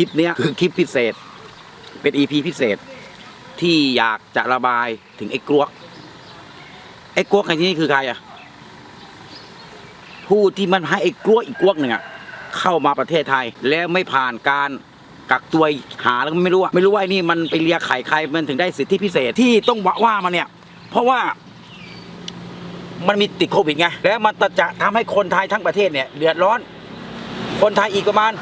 ลิปเนี้ยคือคลิปพิเศษ เป็นอีพีพิเศษ ที่อยากจะระบายถึงไอ้กลวก ไอ้กลวกในที่นี้คือใครอะผู้ที่มันให้ไอ้กลวกอีกกลวกหนึ่งอะเข้ามาประเทศไทย แล้วไม่ผ่านการกักตัวหาแล้วไม่รู้อะไม่รู้ว่าไอ้นี่มันไปเลียไข่ใครมันถึงได้สิทธิพิเศษที่ต้องว่าว่ามันเนี่ย เพราะว่ามันมีติดโควิดไง แล้วมันจะทำให้คนไทยทั้งประเทศเนี่ย เดือดร้อน คนไทยอีกประมาณ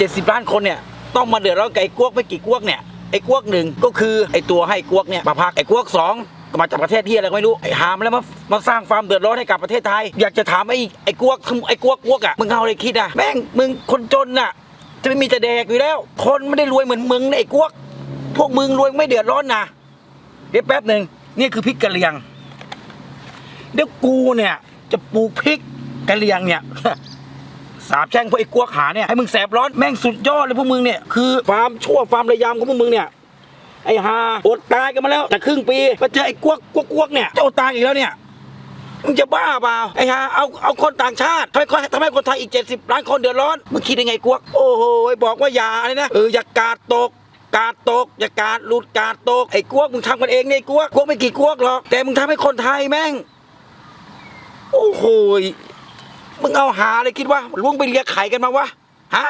70 ล้านคนเนี่ยต้องมาเดือดร้อนกับไอ้กวกไม่กี่กวกเนี่ยไอ้กวกหนึ่งก็คือไอ้ตัวให้กวกเนี่ยมาพักไอ้กวกสองก็มาจากประเทศที่อะไรก็ไม่รู้ไอ้หามแล้วมามาสร้างความเดือดร้อนให้กับประเทศไทย อยากจะถามไอ้ไอ้กวกไอ้กวกกวกอะมึงเอาอะไรคิดอะแม่งมึงคนจนน่ะจะไม่มีจะแดกอยู่แล้ว คนไม่ได้รวยเหมือนมึงนไอ้กวก พวกมึงรวยไม่เดือดร้อนนะเดี๋ยวแป๊บหนึ่งนี่คือพริกกะเหรี่ยง เดี๋ยวกูเนี่ยจะปลูกพริกกะเหรี่ยงเนี่ย สาบแช่งพวกไอ้กวกหาเนี่ยให้มึงแสบร้อนแม่งสุดยอดเลยพวกมึงเนี่ยคือความชั่วความระยำของพวกมึงเนี่ยไอ้ฮาอดตายกันมาแล้วแต่ครึ่งปีมาเจอไอ้กวกกวกกวกเนี่ยจะอดตายอีกแล้วเนี่ยมึงจะบ้าเปล่าไอ้ฮาเอาเอาคนต่างชาติทำให้ทำให้คนไทยอีก 70 ล้านคนเดือดร้อนมึงคิดยังไงกวก โอ้โหบอกว่าอย่าเลยนะเอออย่ากาดตกกาดตกอย่ากาดหลุดกาดตกไอ้กวกมึงทำกันเองเนี่ยไอ้กวกกวกไม่กี่กวกหรอกแต่มึงทำให้คนไทยแม่ง โอ้โห มึงเอาหาเลยคิดว่าลุงไปเลียไข่กันมาวะฮะ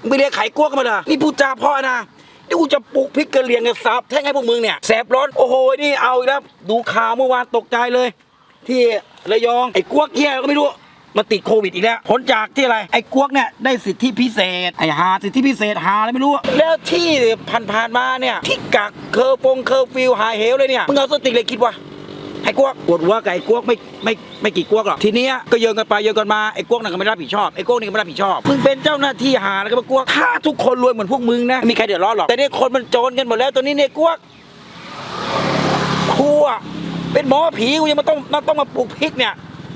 มึงไปเลียไข่กลัวกันมาเหรอนี่พูดจาเพ่อนะนี่กูจะปลูกพริกกระเหรียงเนี่ยสับแท่งให้พวกมึงเนี่ยแสบร้อนโอ้โหนี่เอาอีกแล้วดูข่าวเมื่อวานตกใจเลย ที่ระยองไอ้กวกเฮียก็ไม่รู้มาติดโควิดอีกแล้วผลจากที่อะไร ไอ้กวกเนี่ยได้สิทธิพิเศษ ไอ้หาสิทธิพิเศษหาอะไรไม่รู้ แล้วที่ผ่านๆมาเนี่ย ที่กักเคอร์ฟงเคอร์ฟิวหาเหวเลยเนี่ยมึงเอาสติเลยคิดว่า ไอ้กวกปวดหัวกับไอ้กวกไม่ไม่ไม่กี่กวกหรอกทีเนี้ยก็โยนกันไปโยนกันมาไอ้กวกนั่นก็ไม่รับผิดชอบไอ้กวกนี่ก็ไม่รับผิดชอบมึงเป็นเจ้าหน้าที่หาแล้วก็มากวกถ้าทุกคนรวยเหมือนพวกมึงนะไม่มีใครเดือดร้อนหรอกแต่เนี่ยคนมันโจรกันหมดแล้วตัวนี้เนี่ยกวกครูอะเป็นหมอผีกูยังมาต้องมาต้องมาปลูกพริกเนี่ย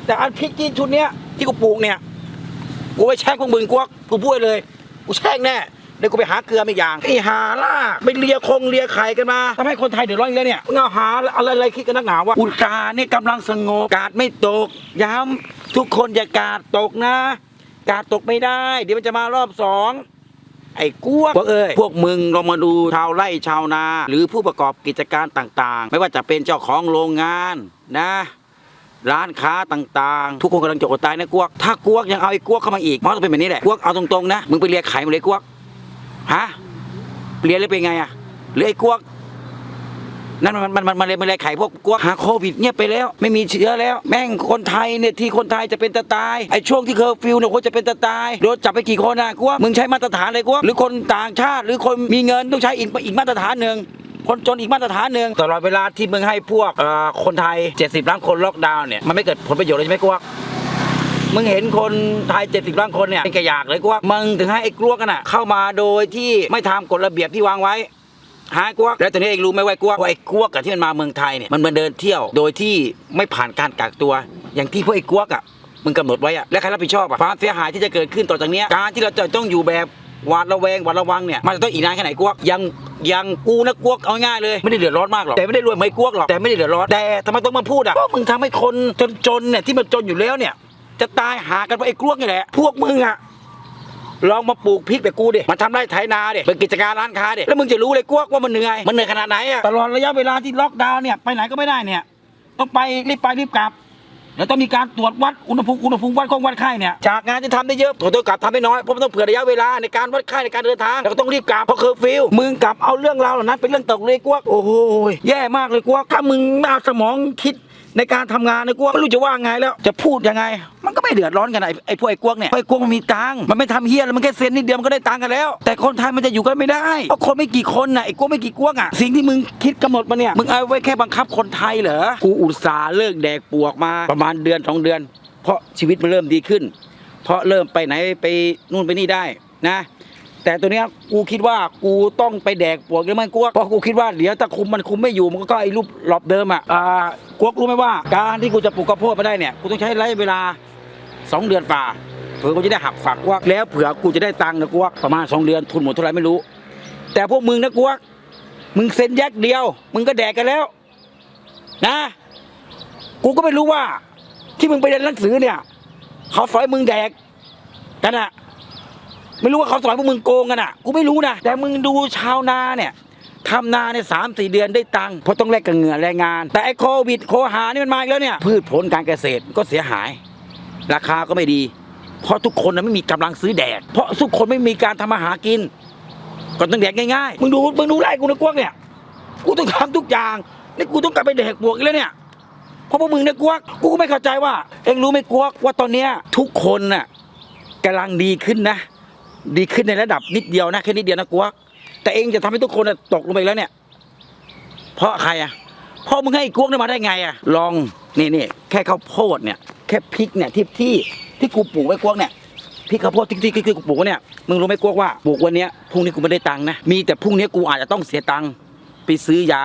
แต่อันพริกที่ชุดเนี้ยที่กูปลูกเนี่ยกูไปแช่งพวกมึงกวกกูพูดเลยกูแช่งแน่ ดี๋ยวกูไปหาเกลือไม่อย่างไอ้หาล่าไปเลียคงเลียไข่กันมาทำให้คนไทยเดือดร้อนอีกแล้วเนี่ยมึงาหาอะไรอะไรคิดกันนักหนาวะอุตราเนี่ยกำลังสงบกาดไม่ตก ย้ำทุกคนอย่ากาดตกนะ กาดตกไม่ได้ เดี๋ยวมันจะมารอบสองไอ้กวกพวกเอ้ยพวกมึงลองมาดูชาวไร่ชาวนา หรือผู้ประกอบกิจการต่างๆ ไม่ว่าจะเป็นเจ้าของโรงงานนะร้านค้าต่างๆ ทุกคนกำลังจะอดตายนะกวก ถ้ากวกยังเอาไอ้กวกเข้ามาอีกมันต้องเป็นแบบนี้แหละกวกเอาตรงๆนะ มึงไปเลียไข่มาเลยกวก ฮะเลียนแล้วเป็นไงอะหรือไอ้กวกนั่นมันมันมันมันเลยมันเลยไข่พวกกวกหาโควิดเงียไปแล้ว ไม่มีเชื้อแล้ว แม่งคนไทยเนี่ยที่คนไทยจะเป็นตะตายไอ้ช่วงที่เคอร์ฟิวเนี่ยคนจะเป็นตะตายโดนจับไปกี่คนอะกวกมึงใช้มาตรฐานอะไรกวกหรือคนต่างชาติ หรือคนมีเงินต้องใช้อีกอีกมาตรฐานหนึ่งคนจนอีกมาตรฐานหนึ่งตลอดเวลาที่มึงให้พวกเอ่อคนไทย 70 ล้านคนล็อกดาวน์เนี่ยมันไม่เกิดผลประโยชน์เลยใช่ไหมกวก มึงเห็นคนไทย 70ล้านคนเนี่ยเป็นกระยากเลยกวกมึงถึงให้ไอ้กลวกันน่ะ เข้ามาโดยที่ไม่ทำกฎระเบียบที่วางไว้หายกวกแล้วตอนนี้เองรู้ไหมว่าไอ้กวกว่าไอ้กวกอะที่มันมาเมืองไทยเนี่ยมันมาเดินเที่ยวโดยที่ไม่ผ่านการกักตัว อย่างที่พวกไอ้กวกอะมึงกำหนดไว้อะและใครรับผิดชอบอะความเสียหายที่จะเกิดขึ้นต่อจากนี้การที่เราจะต้องอยู่แบบหวาดระแวงหวาดระวังเนี่ยมันจะต้องอีกนานแค่ไหนกวกยังยังกูนะกวกเอาง่ายเลยไม่ได้เดือดร้อนมากหรอกแต่ไม่ได้รวยเหมือนไอ้กวกหรอกแต่ไม่ได้เดือดร้อนแต่ทำไมต้องมาพูดอะเพราะมึงทำให้คนจนๆเนี่ยที่มันจนอยู่แล้วเนี่ย จะตายหากันเพราะไอ้กวกนี่แหละ พวกมึงอะลองมาปลูกพริกแบบกูดิมันทำไร่ไถนาดิเป็นกิจการร้านค้าดิแล้วมึงจะรู้เลยกวกว่ามันเหนื่อย มันเหนื่อยขนาดไหนอะตลอดระยะเวลาที่ล็อกดาวน์เนี่ย ไปไหนก็ไม่ได้เนี่ย ต้องไปรีบไปรีบกลับเดี๋ยวต้องมีการตรวจวัดอุณหภูมิอุณหภูมิวัดคงวัดไข้เนี่ย จากงานที่ทำได้เยอะตรวจตัวกลับทำได้น้อย เพราะมันต้องเผื่อระยะเวลาในการวัดไข้ในการเดินทาง แล้วก็ต้องรีบกลับเพราะเคอร์ฟิว มึงกลับเอาเรื่องราวเหล่านั้นเป็นเรื่องตกเลยกวก โอ้โห แย่มากเลยกวก ถ้ามึงไม่เอาสมองคิด ในการทำงานนกวกไม่รู้จะว่าไงแล้วจะพูดยังไง มันก็ไม่เดือดร้อนกันไอ้ไอ้พวกไอ้กวกเนี่ยไอ้กวกมันมีตังมันไม่ทำเฮียแล้วมันแค่เซ็นนิดเดียวมันก็ได้ตังกันแล้ว แต่คนไทยมันจะอยู่กันไม่ได้เพราะคนไม่กี่คนน่ะไอ้กวกไม่กี่กวกอะสิ่งที่มึงคิดกำหนดมาเนี่ยมึงเอาไว้แค่บังคับคนไทยเหรอกูอุตส่าห์เลิกแดกปวกมาประมาณเดือนสองเดือน เพราะชีวิตมันเริ่มดีขึ้น เพราะเริ่มไปไหนไปนู่นไปนี่ได้นะ แต่ตัวเนี้ยกูคิดว่ากูต้องไปแดกปวกหรือไม่กลัวเพราะกูคิดว่าเดี๋ยวถ้าคุมมันคุมไม่อยู่มันก็ไอ้รูปหลอบเดิมอะอ่ากลัวรู้ไหมว่าการที่กูจะปลูกข้าวโพดมาได้เนี่ยกูต้องใช้ระยะเวลาสองเดือนฝ่าเผื่อกูจะได้หักฝากกวกแล้วเผื่อกูจะได้ตังค์นะกวักประมาณสองเดือนทุนหมดเท่าไหร่ไม่รู้ แต่พวกมึงนะกวักมึงเซ็นแยกเดียว มึงก็แดกกันแล้ว นะ กูก็ไม่รู้ว่า ที่มึงไปเรียนหนังสือเนี่ยเขาสอยมึงแดกกันอะ ไม่รู้ว่าเขาสอนพวกมึงโกงกันอะ กูไม่รู้นะ แต่มึงดูชาวนาเนี่ยทำนาเนี่ยสามสี่เดือนได้ตังค์เพราะต้องแลกกับเหงื่อแรงงาน แต่ไอ้โควิดโคหานี่มันมาอีกแล้วเนี่ย พืชผลการเกษตรก็เสียหาย ราคาก็ไม่ดี เพราะทุกคนนะไม่มีกำลังซื้อแดด เพราะทุกคนไม่มีการทำมาหากิน ก็ต้องแดกง่ายๆ มึงดูมึงดูไล่กูนะกวกเนี่ย กูต้องทำทุกอย่างนี่กูต้องกลับไปแดกบวกอีกแล้วเนี่ยเพราะพวกมึงเนี่ยกวกกูก็ไม่เข้าใจว่า เอ็งรู้ไหมกวกว่าตอนเนี้ยทุกคนน่ะกำลังดีขึ้นนะ ดีขึ้นในระดับนิดเดียวนะแค่นิดเดียวนะกวกแต่เองจะทำให้ทุกคนตกลงไปแล้วเนี่ย เพราะใครอะเพราะมึงให้ไอ้กวกเนี่ยมาได้ไงอะ ลองนี่นี่แค่ข้าวโพดเนี่ยแค่พริกเนี่ยที่ที่ที่กูปลูกไว้กวกเนี่ยพี่ข้าวโพดที่ที่ที่กูปลูกเนี่ยมึงรู้ไหมกวกว่าปลูกวันเนี้ยพรุ่งนี้กูไม่ได้ตังค์นะมีแต่พรุ่งนี้กูอาจจะต้องเสียตังค์ไปซื้อยา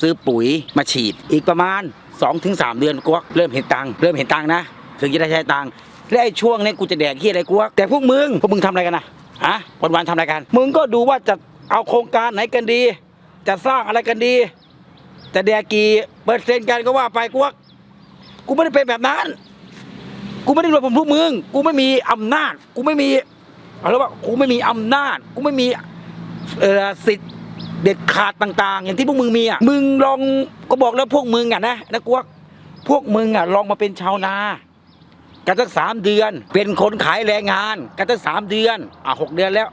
ซื้อปุ๋ยมาฉีด อีกประมาณ2อถึงสเดือนกวกเริ่มเห็นตังค์เริ่มเห็นตังค์นะถึงจะได้ใช้ตังค์ และไอ้ช่วงนี้กูจะแดกที่อะไรกูวกแต่พวกมึงพวกมึงทำอะไรกันนะฮะวันวันๆทำอะไรกัน มึงก็ดูว่าจะเอาโครงการไหนกันดี จะสร้างอะไรกันดี จะแดกกี่เปอร์เซ็นต์กันก็ว่าไปกูวกกูไม่ได้เป็นแบบนั้น กูไม่ได้รวยผมพวกมึง กูไม่มีอำนาจ กูไม่มีอะไรว่ากูไม่มีอำนาจ กูไม่มีเอ่อสิทธิ์เด็ดขาดต่างๆ อย่างที่พวกมึงมีอะ มึงลองก็บอกแล้วพวกมึงอะนะนะกวกพวกมึงอะลองมาเป็นชาวนา กันตั้งสามเดือน เป็นคนขายแรงงานกันตั้งสามเดือนอะหกเดือนแล้ว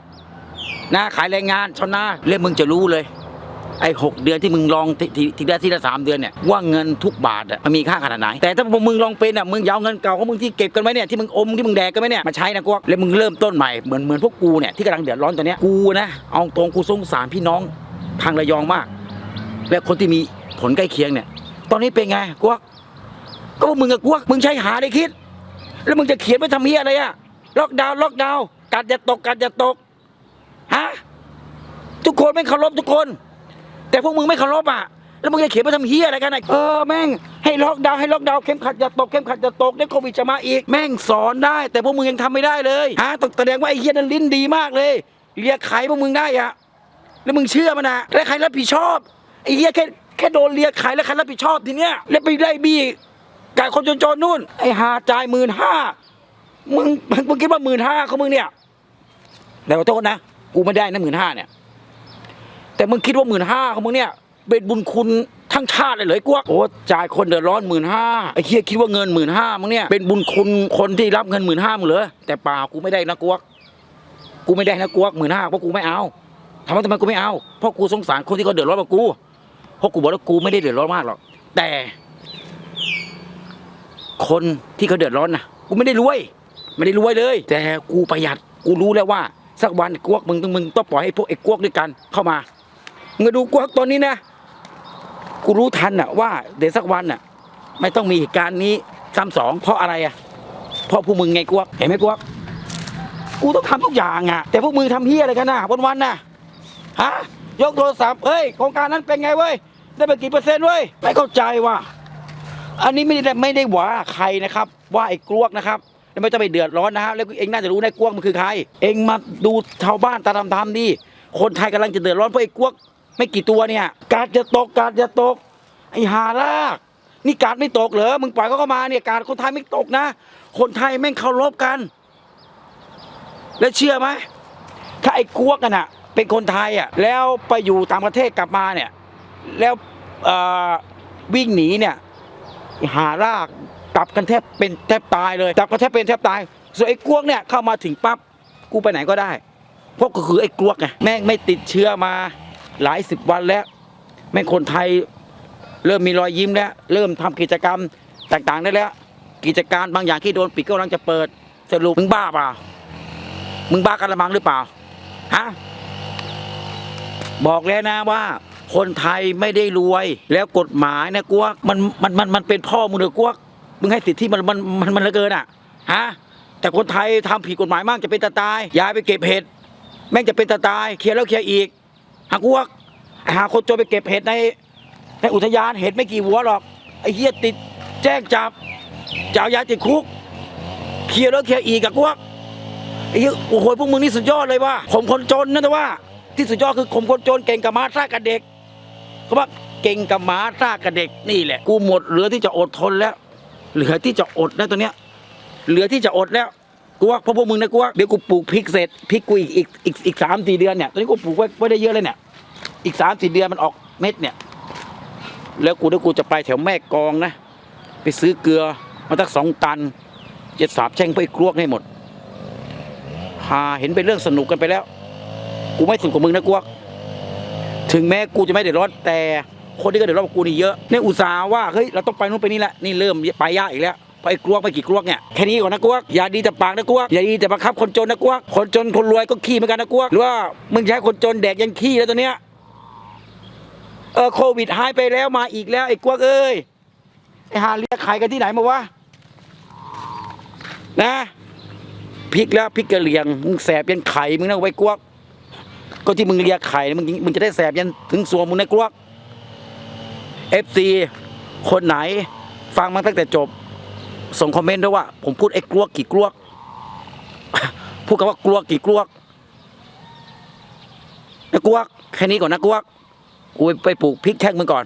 นะขายแรงงานชาวนาแล้วมึงจะรู้เลยไอ้หกเดือนที่มึงลองทีทีละทีละสามเดือนเนี่ยว่าเงินทุกบาทอะมันมีค่าขนาดไหน แต่ถ้าพวกมึงลองเป็นอะมึงอยาวเงินเก่าของมึงที่เก็บกันไว้เนี่ยที่มึงอมที่มึงแดกกันไว้เนี่ยมาใช้นะกวกแล้วมึงเริ่มต้นใหม่เหมือนเหมือนพวกกูเนี่ยที่กำลังเดือดร้อนตอนเนี้ยกูนะเอาตรงกูสงสารพี่น้องทางระยองมาก และคนที่มีผลใกล้เคียงเนี่ย ตอนนี้เป็นไงกวกก็พวกมึงกับกวกมึงใช้หาได้คิด แล้วมึงจะเขียนไว้ทำเฮียอะไรอะล็อกดาวน์ล็อกดาวน์กัดอย่าตกกัดอย่าตกฮะทุกคนไม่เคารพทุกคน แต่พวกมึงไม่เคารพอะแล้วมึงจะเขียนมาทำเฮียอะไรกันอะเออแม่งให้ล็อกดาวน์ให้ล็อกดาวน์เข้มขัดอย่าตกเข้มขัดอย่าตกได้โควิดจะมาอีกแม่งสอนได้ แต่พวกมึงยังทำไม่ได้เลยฮะต้องแสดงว่าไอ้เฮียนั้นลิ้นดีมากเลยเรียกไขพวกมึงได้อะแล้วมึงเชื่อมันนะแล้วใครรับผิดชอบไอ้เฮียแค่แค่โดนเรียกไขแล้วใครรับผิดชอบทีเนี้ยแล้วไปได้บี้ กับคนจนๆนู่น ไอ้หาจ่ายหมื่นห้ามึงมึงคิดว่าหมื่นห้าของมึงเนี่ยแต่ขอโทษนะกูไม่ได้นะหมื่นห้าเนี่ย แต่มึงคิดว่าหมื่นห้าของมึงเนี่ยเป็นบุญคุณทั้งชาติเลยเหรอไอ้กวกโอ้จ่ายคนเดือดร้อนหมื่นห้าไอ้เคียคิดว่าเงินหมื่นห้ามึงเนี่ยเป็นบุญคุณคนที่รับเงินหมื่นห้ามึงเหรอแต่เปล่ากูไม่ได้นะกวก กูไม่ได้นะกวกหมื่นห้าเพราะกูไม่เอาทำไมทำไมกูไม่เอาเพราะกูสงสารคนที่เขาเดือดร้อนกว่ากูเพราะกูบอกแล้วกูไม่ได้เดือดร้อนมากหรอกแต่ คนที่เขาเดือดร้อนนะกูไม่ได้รวย ไม่ได้รวยเลย แต่กูประหยัดกูรู้แล้วว่า สักวันกวกมึงต้องมึงต้องปล่อยให้พวกไอ้กวกด้วยกันเข้ามามึงดูกวกตอนนี้นะกูรู้ทันอะว่าเดี๋ยวสักวันอะไม่ต้องมีเหตุการณ์นี้ซ้ำสองเพราะอะไรอะเพราะพวกมึงไงกวกเห็นไหมกวกกูต้องทำทุกอย่างอะแต่พวกมึงทำเฮียอะไรกันนะวันวันๆน่ะฮะยกโทรศัพท์เฮ้ยโครงการนั้นเป็นไงเว้ยได้ไปกี่เปอร์เซ็นต์เว้ยไม่เข้าใจว่ะ อันนี้ไม่ได้ไม่ได้ว่าใครนะครับ ว่าไอ้กลวกนะครับแล้วไม่ต้องไปเดือดร้อนนะฮะแล้วเองน่าจะรู้นะกลวกมันคือใคร เองมาดูชาวบ้านตาทำทำดิคนไทยกำลังจะเดือดร้อนเพราะไอ้กลวก ไม่กี่ตัวเนี่ย การจะตกการจะตก ไอ้หาลาก นี่การไม่ตกเหรอมึงปล่อยเขาเข้ามาเนี่ยการคนไทยไม่ตกนะ คนไทยแม่งเคารพกัน แล้วเชื่อไหมถ้าไอ้กวกกันอะเป็นคนไทยอะแล้วไปอยู่ต่างประเทศกลับมาเนี่ย แล้วเอ่อวิ่งหนีเนี่ย หารากตับกันแทบเป็นแทบตายเลยตับกันแทบเป็นแทบตาย ส่วนไอ้กวกเนี่ยเข้ามาถึงปั๊บกูไปไหนก็ได้เพราะก็คือไอ้กวกไงแม่งไม่ติดเชื้อมาหลายสิบวันแล้ว แม่งคนไทยเริ่มมีรอยยิ้มแล้ว เริ่มทำกิจกรรมต่างๆได้แล้ว กิจการบางอย่างที่โดนปิดก็กำลังจะเปิดสรุปมึงบ้าเปล่า มึงบ้ากันละมังหรือเปล่าฮะบอกแล้วนะว่า คนไทยไม่ได้รวย แล้วกฎหมายนะกวกมันมันมันมันเป็นพ่อมึงเลยกวกมึงให้สิทธิมันมันมันมันเหลือเกินอะฮะแต่คนไทยทำผิดกฎหมายมากจะเป็นตาตายยายไปเก็บเห็ดแม่งจะเป็นตาตายเคลียร์แล้วเคลียร์อีกหากวกหาคนจนไปเก็บเห็ดในในอุทยานเห็ดไม่กี่หัวหรอกไอ้เหี้ยติดแจ้งจับจะเอายายติดคุกเคลียร์แล้วเคลียร์อีกอะกวกไอ้เหี้ยโอ้โหพวกมึงนี่สุดยอดเลยว่าผมคนจนนะแต่ว่า ที่สุดยอดคือผมคนจนเก่งกับม้าซ่ากับเด็ก เขาว่าเก่งกับหมาซ่ากับเด็กนี่แหละ กูหมดเหลือที่จะอดทนแล้ว เหลือที่จะอดแล้วตัวเนี้ย เหลือที่จะอดแล้ว กูวกเพราะพวกมึงนะกูวกเดี๋ยวกูปลูกพริกเสร็จพริกกูอีกอีกอีกอีกสามสี่เดือนเนี่ยตอนนี้กูปลูกไว้ไว้ได้เยอะเลยเนี่ย อีกสามสี่เดือนมันออกเม็ดเนี่ย แล้วกูเดี๋ยวกูจะไปแถวแม่กองนะ ไปซื้อเกลือมาตั้งสองตันเจะสาบแช่งไปกลวกให้หมดหาเห็นเป็นเรื่องสนุกกันไปแล้ว กูไม่สนุกกับมึงนะกวก ถึงแม้กูจะไม่เดือดร้อนแต่คนที่ก็เดือดร้อนกว่ากูนี่เยอะเนี่ยอุตส่าห์ว่าเฮ้ยเราต้องไปนู่นไปนี่แหละนี่เริ่มไปยากอีกแล้วไปกลวกไปกี่กลวกเนี่ยแค่นี้ก่อนนะกลวกอย่าดีแต่ปากนะกลวกอย่าดีแต่บังคับคนจนนะกลวกคนจนคนรวยก็ขี้เหมือนกันนะกลวกหรือว่ามึงใช้คนจนแดกยันขี้แล้วตัวเนี้ยเออโควิดหายไปแล้วมาอีกแล้วไอ้กลวกเอ้ยไอ้หาเรียกใครกันที่ไหนมาวะนะพริกแล้วพริกกระเหลียงมึงแสบยันไข่มึงนะไว้กลวก ก็ที่มึงเลียไข่มึงมึงจะได้แสบยันถึงสวงมึงนกลวกเอฟซีคนไหน ฟังมาตั้งแต่จบ ส่งคอมเมนต์ด้วยว่า ผมพูดไอ้กลวกกี่กลวก พูดกับว่ากลวกกี่กลวกนะกลวกแค่นี้ก่อนนะกลวกกูไปปลูกพริกแท่งมึงก่อน